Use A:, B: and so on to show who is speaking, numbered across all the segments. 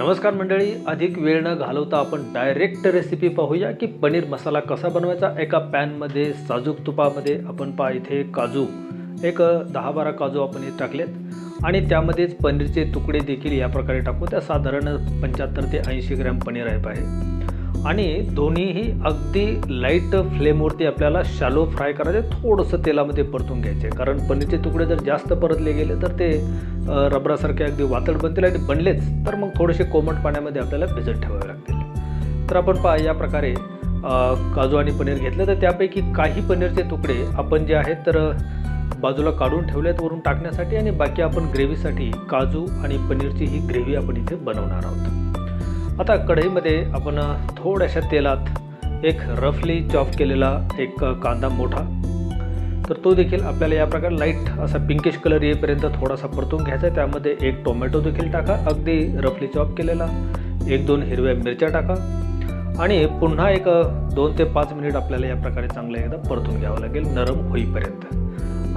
A: नमस्कार मंडळी अधिक वेळ न घालवता आपण डायरेक्ट रेसिपी पाहूया की पनीर मसाला कसा बनवायचा? एका पॅनमध्ये साजूक तुपामध्ये आपण पहा इथे काजू. एक दहा बारा काजू आपण इथे टाकलेत. आणि त्यामध्येच पनीरचे तुकडे देखील या प्रकारे टाकू. त्या साधारण पंच्याहत्तर ते ऐंशी ग्रॅम पनीर आहे पाहिजे आणि दोन्हीही अगदी लाइट फ्लेमवरती आपल्याला शालो फ्राय करायचे थोडंसं तेलामध्ये परतून घ्यायचे. कारण पनीरचे तुकडे जर जास्त परतले गेले तर ते रबरासारखे अगदी वातड बनतील आणि बनलेच. तर मग थोडेसे कोमट पाण्यामध्ये आपल्याला भिजत ठेवावे लागतील. तर आपण पहा या प्रकारे काजू आणि पनीर घेतलं. तर त्यापैकी काही पनीरचे तुकडे आपण जे आहेत तर बाजूला काढून ठेवलेत वरून टाकण्यासाठी आणि बाकी आपण ग्रेव्हीसाठी काजू आणि पनीरची ही ग्रेव्ही आपण इथे बनवणार आहोत. आता कढईमध्ये आपण थोड्याशा तेलात एक रफली चॉप केलेला एक कांदा मोठा. तर तो देखील आपल्याला या प्रकारे लाइट असा पिंकिश कलर येईपर्यंत थोडासा परतून घ्यायचा आहे. त्यामध्ये एक टोमॅटो देखील टाका. अगदी रफली चॉप केलेला. एक दोन हिरव्या मिरच्या टाका. आणि पुन्हा एक दोन ते पाच मिनिट आपल्याला या प्रकारे चांगलं एकदा परतून घ्यावं लागेल नरम होईपर्यंत.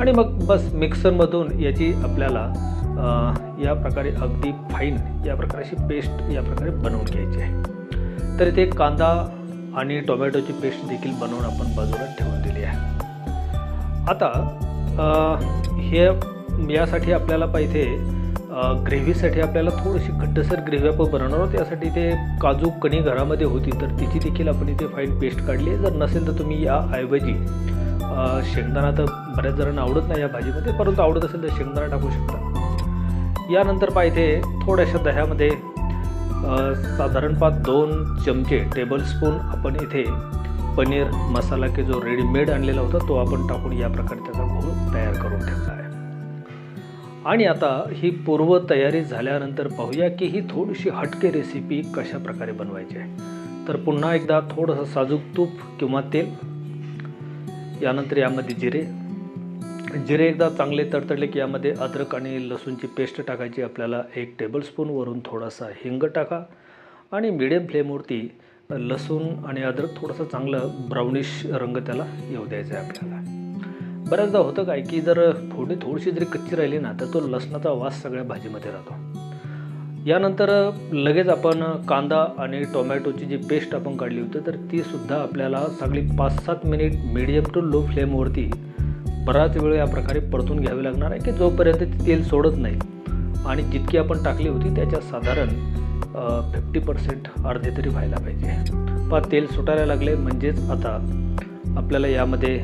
A: आणि मग बस मिक्सरमधून याची आपल्याला या प्रकारे अगदी फाईन या प्रकारे अशी पेस्ट या प्रकारे बनवून घ्यायची आहे. तर इथे कांदा आणि टोमॅटोची पेस्ट देखील बनवून आपण बाजूला ठेवून दिली आहे. आता हे यासाठी आपल्याला पाहिजे ग्रेव्हीसाठी आपल्याला थोडीशी घट्टसर ग्रेव्ही आपण बनवणार आहोत. यासाठी ते काजू कणी घरामध्ये होती तर तिची देखील आपण इथे फाईन पेस्ट काढली आहे. जर नसेल तर तुम्ही याऐवजी शेंगदाणा तर बऱ्याच जणांना आवडत नाही या भाजीमध्ये परंतु आवडत असेल तर शेंगदाणा टाकू शकता. यानंतर पाहिजे थोड्याशा दह्यामध्ये साधारण पाच दोन चमचे टेबलस्पून आपण इथे पनीर मसाला की जो रेडीमेड आणलेला होता तो आपण टाकून या प्रकारे त्याचा घोळ तयार करून ठेवला आहे. आणि आता ही पूर्व तयारी झाल्यानंतर पाहूया की ही थोडीशी हटके रेसिपी कशा प्रकारे बनवायची आहे. तर पुन्हा एकदा थोडंसं साजूक तूप किंवा तेल यानंतर यामध्ये जिरे जिरे एकदा चांगले तडतडले की यामध्ये अद्रक आणि लसूणची पेस्ट टाकायची. आपल्याला एक टेबलस्पूनवरून थोडासा हिंग टाका आणि मिडियम फ्लेमवरती लसूण आणि अद्रक थोडंसं चांगलं ब्राउनिश रंग त्याला येऊ द्यायचा आहे आपल्याला. बऱ्याचदा होतं काय की जर फोडणी थोडीशी जरी कच्ची राहिली ना तर तो लसणाचा वास सगळ्या भाजीमध्ये राहतो. यानंतर लगेच आपण कांदा आणि टोमॅटोची जी पेस्ट आपण काढली होती तर तीसुद्धा आपल्याला सगळी पाच सात मिनिट मिडियम टू लो फ्लेमवरती बराच वेळ या प्रकारे परतून घ्यावी लागणार आहे की जोपर्यंत ते तेल सोडत नाही. आणि जितकी आपण टाकली होती त्याच्या साधारण फिफ्टी पर्सेंट अर्धे तरी व्हायला पाहिजे. पा तेल सुटायला लागले म्हणजेच आता आपल्याला यामध्ये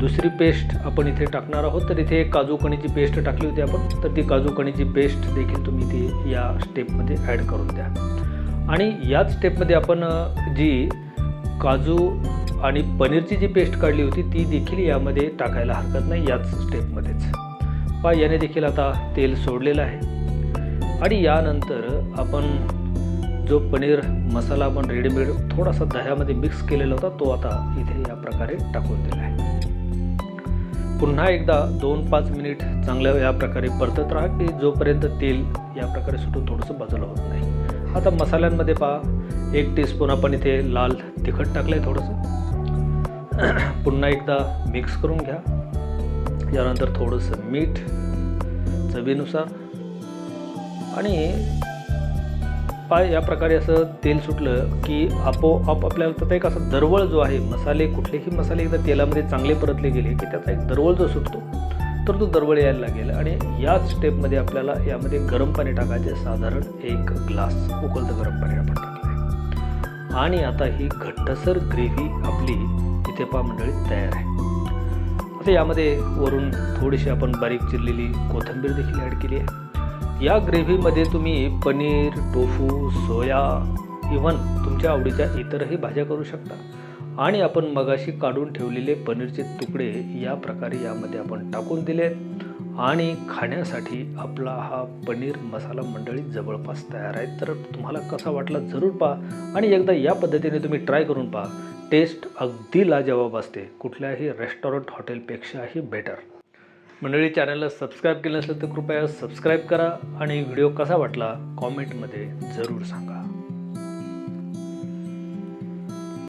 A: दुसरी पेस्ट आपण इथे टाकणार आहोत. तर इथे एक काजू कणीची पेस्ट टाकली होती आपण. तर ती काजू कणीची पेस्ट देखील तुम्ही ती या स्टेपमध्ये ॲड करून द्या. आणि याच स्टेपमध्ये आपण जी काजू आणि पनीरची जी पेस्ट काढली होती ती देखील यामध्ये टाकायला हरकत नाही याच स्टेपमध्येच पा याने देखील आता तेल सोडलेलं आहे. आणि यानंतर आपण जो पनीर मसाला आपण रेडीमेड थोडासा दह्यामध्ये मिक्स केलेला होता तो आता इथे या प्रकारे टाकून दिला आहे. पुन्हा एकदा दोन पाच मिनिट चांगल्या या प्रकारे परतत राहा की जोपर्यंत तेल या प्रकारे सुटून थोडंसं बाजूला होत नाही. आता मसाल्यांमध्ये पहा एक टीस्पून आपण इथे लाल तिखट टाकलं आहे थोडंसं. पुन्हा एकदा मिक्स करून घ्या. यानंतर थोडंसं मीठ चवीनुसार. आणि पाय या प्रकारे असं तेल सुटलं की आपोआप आपल्याला त्याचा एक असा दरवळ जो आहे मसाले कुठलेही मसाले एकदा तेलामध्ये चांगले परतले गेले की त्याचा एक दरवळ जो सुटतो तर तो दरवळ यायला लागेल. आणि याच स्टेपमध्ये आपल्याला यामध्ये गरम पाणी टाकायचे साधारण एक ग्लास उकळतं गरम पाणी आपण टाकलं आणि आता ही घट्टसर ग्रेव्ही आपली इथे पहा मंडळी तयार आहे. आता यामध्ये वरून थोडीशी आपण बारीक चिरलेली कोथिंबीर देखील ॲड केली आहे. या ग्रेव्हीमध्ये तुम्ही पनीर टोफू सोया इव्हन तुमच्या आवडीच्या इतरही भाज्या करू शकता. आणि आपण मगाशी काढून ठेवलेले पनीरचे तुकडे या प्रकारे यामध्ये आपण टाकून दिले. आणि खाण्यासाठी आपला हा पनीर मसाला मंडळी जवळपास तयार आहे. तर तुम्हाला कसा वाटला जरूर पहा. आणि एकदा या पद्धतीने तुम्ही ट्राय करून पहा. टेस्ट अगदी लाजवाब असते. कुठल्याही रेस्टॉरंट हॉटेलपेक्षाही बेटर मंडळी चॅनलला सबस्क्राईब केलं असेल तर कृपया सबस्क्राईब करा आणि व्हिडिओ कसा वाटला कॉमेंटमध्ये जरूर सांगा.